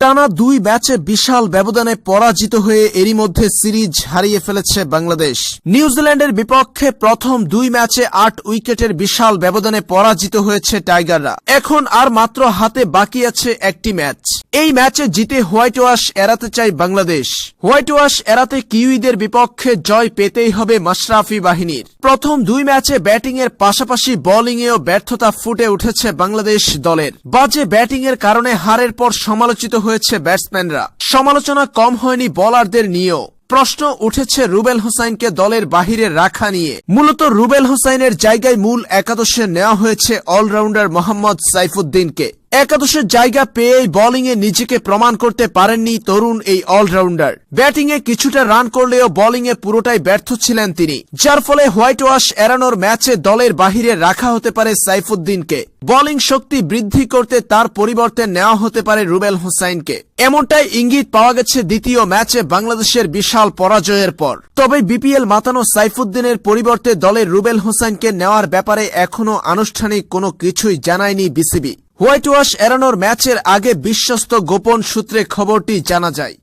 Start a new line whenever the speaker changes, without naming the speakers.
টানা দুই ম্যাচে বিশাল ব্যবধানে পরাজিত হয়ে এরই মধ্যে সিরিজ হারিয়ে ফেলেছে বাংলাদেশ। নিউজিল্যান্ডের বিপক্ষে প্রথম দুই ম্যাচে আট উইকেটের বিশাল ব্যবধানে পরাজিত হয়েছে টাইগাররা। এখন আর মাত্র হাতে বাকি আছে একটি ম্যাচ। এই ম্যাচে জিতে হোয়াইট ওয়াশ এড়াতে চায় বাংলাদেশ। হোয়াইট ওয়াশ এড়াতে কিউইদের বিপক্ষে জয় পেতেই হবে মাশরাফি বাহিনীর। প্রথম দুই ম্যাচে ব্যাটিংয়ের পাশাপাশি বোলিংয়েও ব্যর্থতা ফুটে উঠেছে বাংলাদেশ দলের। বাজে ব্যাটিংয়ের কারণে হারের পর সমালোচিত হয়েছে ব্যাটসম্যানরা। সমালোচনা কম হয়নি বোলারদের নিয়েও। প্রশ্ন উঠেছে রুবেল হোসাইনকে দলের বাহিরে রাখা নিয়ে। মূলত রুবেল হোসাইনের জায়গায় মূল একাদশে নেওয়া হয়েছে অলরাউন্ডার মোহাম্মদ সাইফুদ্দিনকে। একাদশের জায়গা পেয়েই বোলিংয়ে নিজেকে প্রমাণ করতে পারেননি তরুণ এই অলরাউন্ডার ব্যাটিংয়ে কিছুটা রান করলেও বোলিংয়ে পুরোটাই ব্যর্থ ছিলেন তিনি। যার ফলে হোয়াইট ওয়াশ এড়ানোর ম্যাচে দলের বাহিরে রাখা হতে পারে সাইফুদ্দিনকে। বোলিং শক্তি বৃদ্ধি করতে তার পরিবর্তে নেওয়া হতে পারে রুবেল হোসাইনকে। এমনটাই ইঙ্গিত পাওয়া গেছে দ্বিতীয় ম্যাচে বাংলাদেশের বিশাল পরাজয়ের পর। তবে বিপিএল মাতানো সাইফুদ্দিনের পরিবর্তে দলের রুবেল হোসাইনকে নেওয়ার ব্যাপারে এখনও আনুষ্ঠানিক কোনো কিছুই জানায়নি বিসিবি। হোয়াইট ওয়াশ এড়ানোর ম্যাচের আগে বিশ্বস্ত গোপন সূত্রে খবরটি জানা যায়।